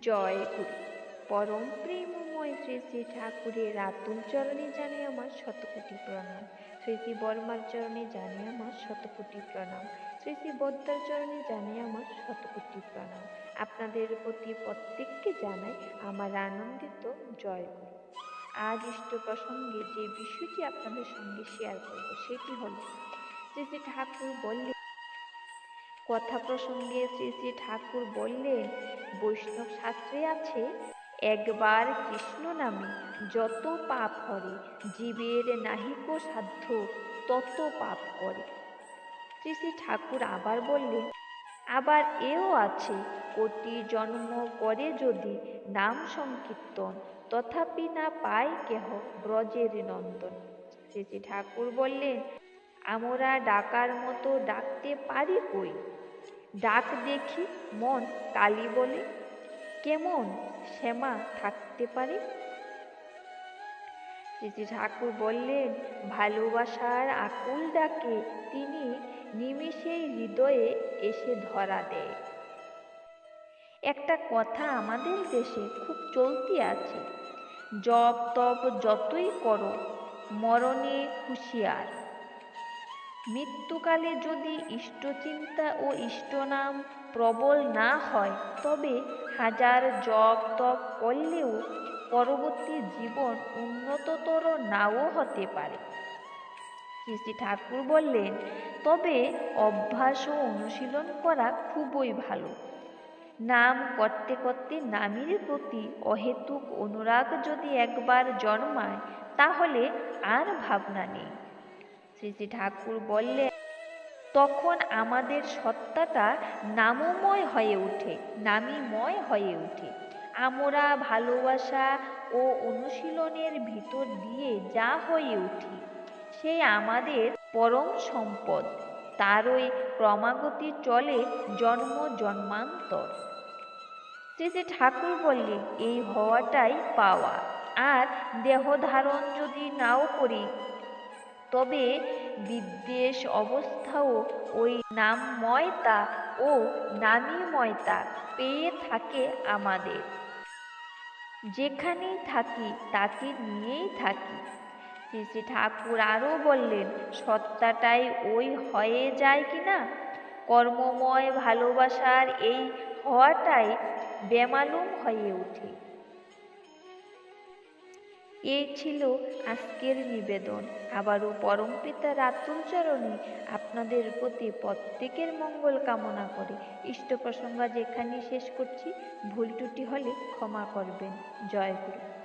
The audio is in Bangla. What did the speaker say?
জয় গুরু পরম প্রেমময় শ্রী শ্রী ঠাকুরের আতুল চরণে জানে আমার শতকোটি প্রণাম। শ্রী শ্রী বর্মার চরণে জানে আমার শতকোটি প্রণাম। শ্রী শ্রী বদ্দার চরণে জানে আমার শতকোটি প্রণাম। আপনাদের প্রতি প্রত্যেককে জানাই আমার আনন্দিত জয় গুরু আজ ইষ্ট প্রসঙ্গে যে বিষয়টি আপনাদের সঙ্গে শেয়ার করব, সেটি হল, শ্রী শ্রী ঠাকুর বললেন কথা প্রসঙ্গে শ্রী শ্রী ঠাকুর বললেন, বৈষ্ণব শাস্ত্রে আছে, একবার কৃষ্ণ নামে যত পাপ করে, জীবের নাহিক সাধ্য তত পাপ করে। শ্রী শ্রী ঠাকুর আবার বললেন, আবার এও আছে, কোটি জন্ম করে যদি নাম সংকীর্তন, তথাপি না পায় কেহ ব্রজের নন্দন। শ্রী শ্রী ঠাকুর বললেন, আমরা ডাকার মতো ডাকতে পারি কই? ডাক দেখি, মন কালী বলে, কেমন শ্যামা থাকতে পারে? শ্রী ঠাকুর বললেন, ভালোবাসার আকুল ডাকে তিনি নিমিষেই হৃদয়ে এসে ধরা দেয়। একটা কথা আমাদের দেশে খুব চলতি আছে, জপ তপ যতই করো, মরণে হুঁশিয়ার। মৃত্যুকালে যদি ইষ্টচিন্তা ও ইষ্টনাম প্রবল না হয়, তবে হাজার জপ তপ করলেও পরবর্তী জীবন উন্নততর নাও হতে পারে। শ্রী শ্রী ঠাকুর বললেন, তবে অভ্যাস ও অনুশীলন করা খুবই ভালো। নাম করতে করতে নামের প্রতি অহেতুক অনুরাগ যদি একবার জন্মায়, তাহলে আর ভাবনা নেই। শ্রী শ্রী ঠাকুর বললেন তখন আমাদের সত্তাটা নামময় হয়ে ওঠে নামীময় হয়ে ওঠে আমরা ভালোবাসা ও অনুশীলনের ভিতর দিয়ে যা হয়ে উঠি সে আমাদের পরম সম্পদ। তারই ক্রমাগতি চলে জন্ম জন্মান্তর। শ্রী শ্রী ঠাকুর বললেন এই হওয়াটাই পাওয়া। আর দেহ ধারণ যদি নাও করি তবে বিদ্বেষ অবস্থাও ওই নামময়তা ও নামীময়তা পেয়ে থাকে আমাদের। যেখানেই থাকি, তাকে নিয়েই থাকি। শ্রী শ্রী ঠাকুর আরও বললেন, সত্তাটাই ওই হয়ে যায় কি না? কর্মময় ভালোবাসার এই হওয়াটাই বেমালুম হয়ে ওঠে। এই ছিল আজকের নিবেদন। আবারও পরমপিতার আতুল চরণে আপনাদের প্রতি প্রত্যেকের মঙ্গল কামনা করে। ইষ্ট প্রসঙ্গ যেখানেই শেষ করছি, ভুল ত্রুটি হলে ক্ষমা করবেন। জয় গুরু।